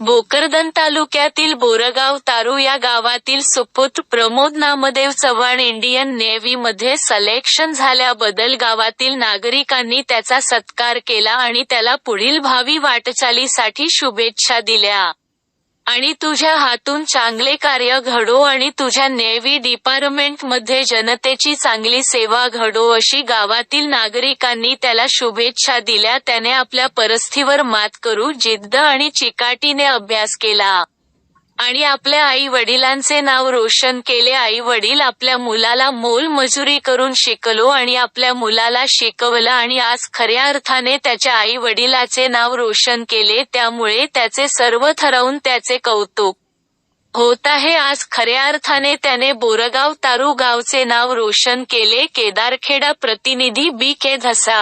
भोकरदन तालुक्यातील बोरगाव तारू या गावातील सुपुत्र प्रमोद नामदेव चव्हाण इंडियन नेव्हीमध्ये सलेक्शन झाल्याबद्दल गावातील नागरिकांनी त्याचा सत्कार केला आणि त्याला पुढील भावी वाटचालीसाठी शुभेच्छा दिल्या. आणि तुझ्या हातून चांगले कार्य घडो आणि तुझ्या नेव्ही डिपार्टमेंटमध्ये जनतेची चांगली सेवा घडो अशी गावातील नागरिकांनी त्याला शुभेच्छा दिल्या त्याने आपल्या परिस्थितीवर मात करू जिद्द आणि चिकाटीने अभ्यास केला. आणि आपल्या आई वडिलांचे नाव रोशन केले. आई वडील आपल्या मुलाला मोल मजुरी करून शिकलो आणि आपल्या मुलाला शिकवलं आणि आज खऱ्या अर्थाने त्याच्या आई वडिलाचे नाव रोशन केले. त्यामुळे त्याचे सर्व ठरवून त्याचे कौतुक होत आहे. आज खऱ्या अर्थाने त्याने बोरगाव तारू गावचे नाव रोशन केले. केदारखेडा प्रतिनिधी बी. के. धसा